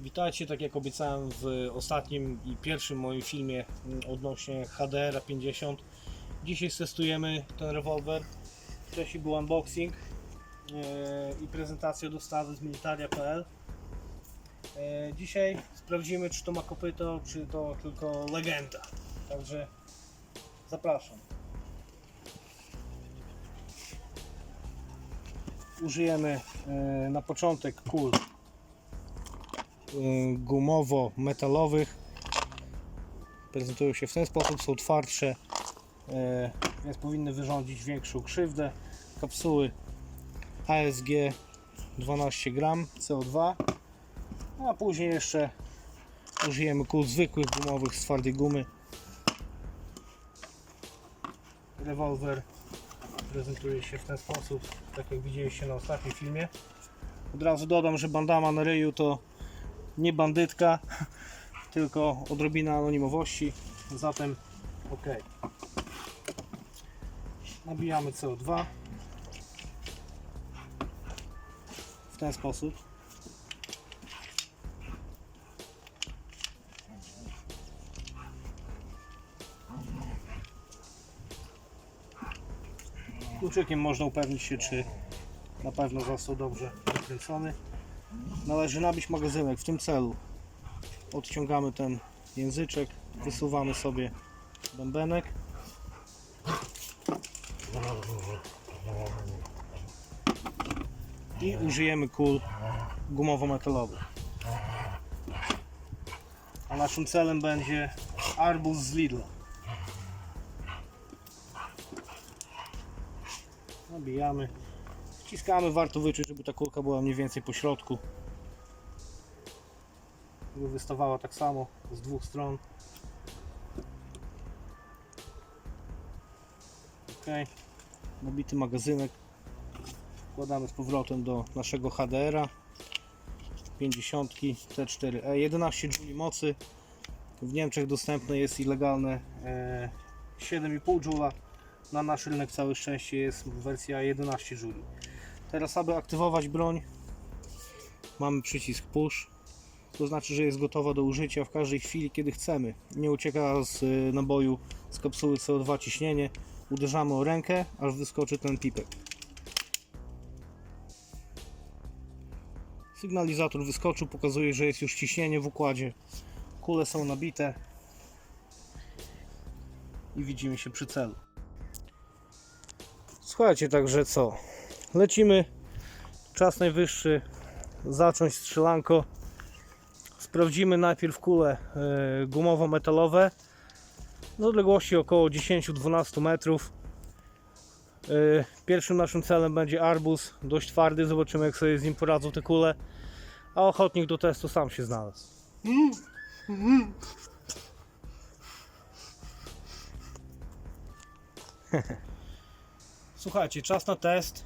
Witajcie, tak jak obiecałem w ostatnim i pierwszym moim filmie mm, odnośnie HDR 50. Dzisiaj testujemy ten rewolwer. Wcześniej był unboxing e, i prezentacja dostawy z militaria.pl. E, Dzisiaj sprawdzimy, czy to ma kopyto, czy to tylko legenda. Także zapraszam. Użyjemy e, na początek kul gumowo-metalowych. Prezentują się w ten sposób, są twardsze, y, więc powinny wyrządzić większą krzywdę. Kapsuły ASG 12 gram CO2, a później jeszcze użyjemy kul zwykłych gumowych z twardej gumy. Rewolwer prezentuje się w ten sposób, tak jak widzieliście na ostatnim filmie. Od razu dodam, że bandama na ryju to nie bandytka, tylko odrobina anonimowości. Zatem ok. Nabijamy CO2 w ten sposób. Kluczykiem można upewnić się, czy na pewno został dobrze wykręcony. Należy nabić magazynek w tym celu. Odciągamy ten języczek, wysuwamy sobie bębenek. I użyjemy kul gumowo-metalowych. A naszym celem będzie arbuz z Lidla. Nabijamy. Wciskamy, warto wyczuć, żeby ta kulka była mniej więcej po środku. Żeby wystawała tak samo z dwóch stron. Ok, nabity magazynek. Wkładamy z powrotem do naszego HDR-a 50 T4E 11 J mocy. W Niemczech dostępne jest i legalne e, 7,5 Joule. Na nasz rynek całe szczęście jest wersja 11 Joule. Teraz, aby aktywować broń, mamy przycisk push. To znaczy, że jest gotowa do użycia w każdej chwili, kiedy chcemy. Nie ucieka z y, naboju z kapsuły CO2 ciśnienie. Uderzamy o rękę, aż wyskoczy ten pipek. Sygnalizator wyskoczył, pokazuje, że jest już ciśnienie w układzie. Kule są nabite i widzimy się przy celu. Słuchajcie, także co? Lecimy. Czas najwyższy zacząć strzelanko. Sprawdzimy najpierw kule e, gumowo-metalowe z odległości około 10-12 metrów. E, Pierwszym naszym celem będzie arbuz, dość twardy, zobaczymy jak sobie z nim poradzą te kule. A ochotnik do testu sam się znalazł. Słuchajcie, czas na test.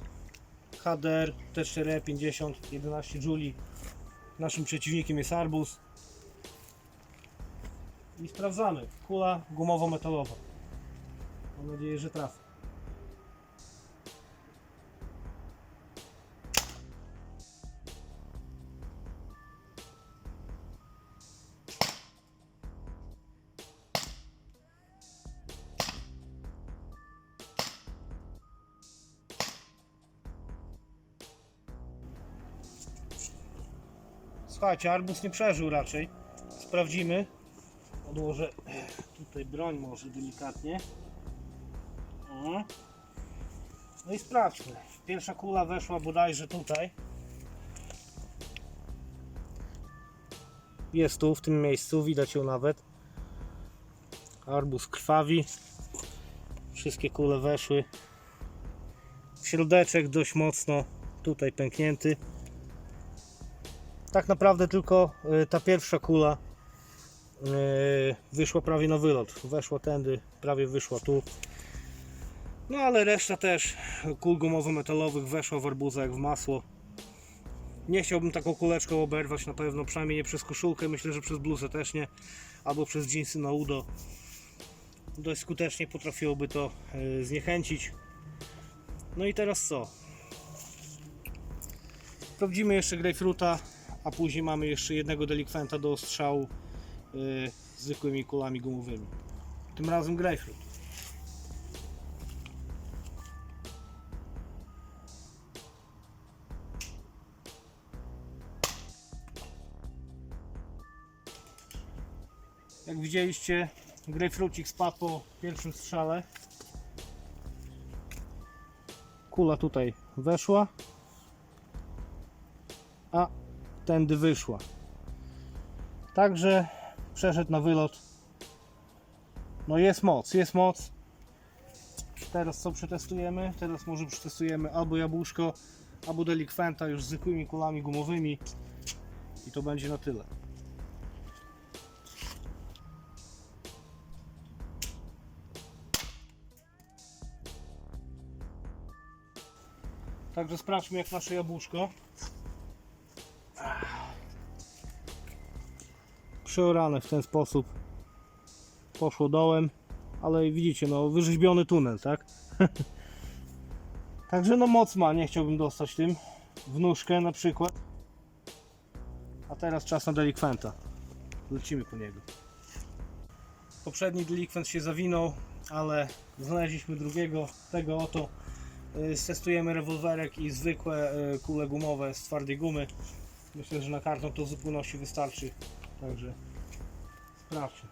HDR T4E 50 11 Juli. Naszym przeciwnikiem jest arbuz. I sprawdzamy. Kula gumowo-metalowa. Mam nadzieję, że trafi. Słuchajcie, arbus nie przeżył raczej. Sprawdzimy. Odłożę tutaj broń może delikatnie. No i sprawdźmy. Pierwsza kula weszła bodajże tutaj. Jest tu, w tym miejscu, widać ją nawet. Arbus krwawi. Wszystkie kule weszły. Środeczek dość mocno tutaj pęknięty tak naprawdę tylko y, ta pierwsza kula y, wyszła prawie na wylot. Weszła tędy, prawie wyszła tu. No ale reszta też kul gumowo-metalowych weszła w arbuza jak w masło. Nie chciałbym taką kuleczką oberwać na pewno, przynajmniej nie przez koszulkę, myślę, że przez bluzę też nie, albo przez dżinsy na udo. Dość skutecznie potrafiłoby to y, zniechęcić. No i teraz co? Sprawdzimy jeszcze grejpfruta a później mamy jeszcze jednego delikwenta do strzału yy, zwykłymi kulami gumowymi. Tym razem grapefruit. Jak widzieliście, grapefrucik spadł po pierwszym strzale. Kula tutaj weszła, a tędy wyszła. Także przeszedł na wylot. No jest moc, jest moc. Teraz co przetestujemy? Teraz może przetestujemy albo jabłuszko, albo delikwenta już z zwykłymi kulami gumowymi. I to będzie na tyle. Także sprawdźmy jak nasze jabłuszko. Przeorane w ten sposób. Poszło dołem, ale widzicie, no wyrzeźbiony tunel, tak? Także no moc ma, nie chciałbym dostać tym w nóżkę na przykład. A teraz czas na delikwenta. Lecimy po niego. Poprzedni delikwent się zawinął, ale znaleźliśmy drugiego, tego oto. Y, Stestujemy rewolwerek i zwykłe y, kule gumowe z twardej gumy. Myślę, że na karton to w zupełności wystarczy. Także sprawdźmy.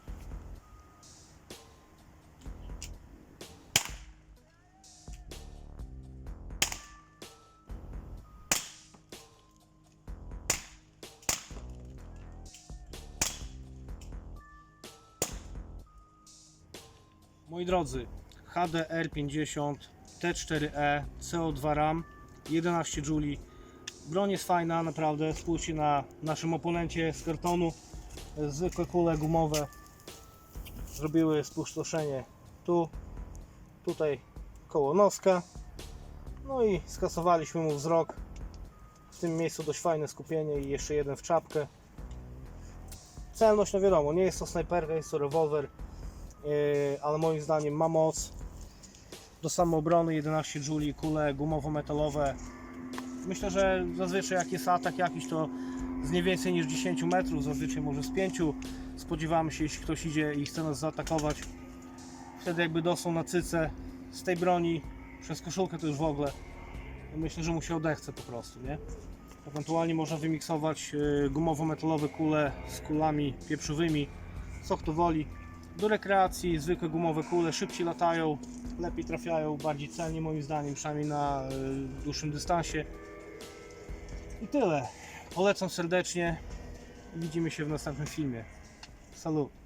Moi drodzy, HDR50 T4E CO2 RAM 11 Juli Broń jest fajna, naprawdę. Spójrzcie na naszym oponencie z kartonu. Zwykłe kule gumowe zrobiły spustoszenie tu, tutaj koło noska. No i skasowaliśmy mu wzrok. W tym miejscu dość fajne skupienie i jeszcze jeden w czapkę. Celność, no wiadomo, nie jest to snajperka, jest to rewolwer, yy, ale moim zdaniem ma moc. Do samoobrony 11 Juli, kule gumowo-metalowe. Myślę, że zazwyczaj jak jest atak jakiś, to z nie więcej niż 10 metrów, zazwyczaj może z 5. Spodziewamy się, jeśli ktoś idzie i chce nas zaatakować, wtedy jakby dostał na cycę z tej broni, przez koszulkę to już w ogóle. Myślę, że mu się odechce po prostu, nie? Ewentualnie można wymiksować y, gumowo-metalowe kule z kulami pieprzowymi, co kto woli. Do rekreacji zwykłe gumowe kule szybciej latają, lepiej trafiają, bardziej celnie moim zdaniem, przynajmniej na y, dłuższym dystansie. I tyle. Polecam serdecznie. Widzimy się w następnym filmie. Salut.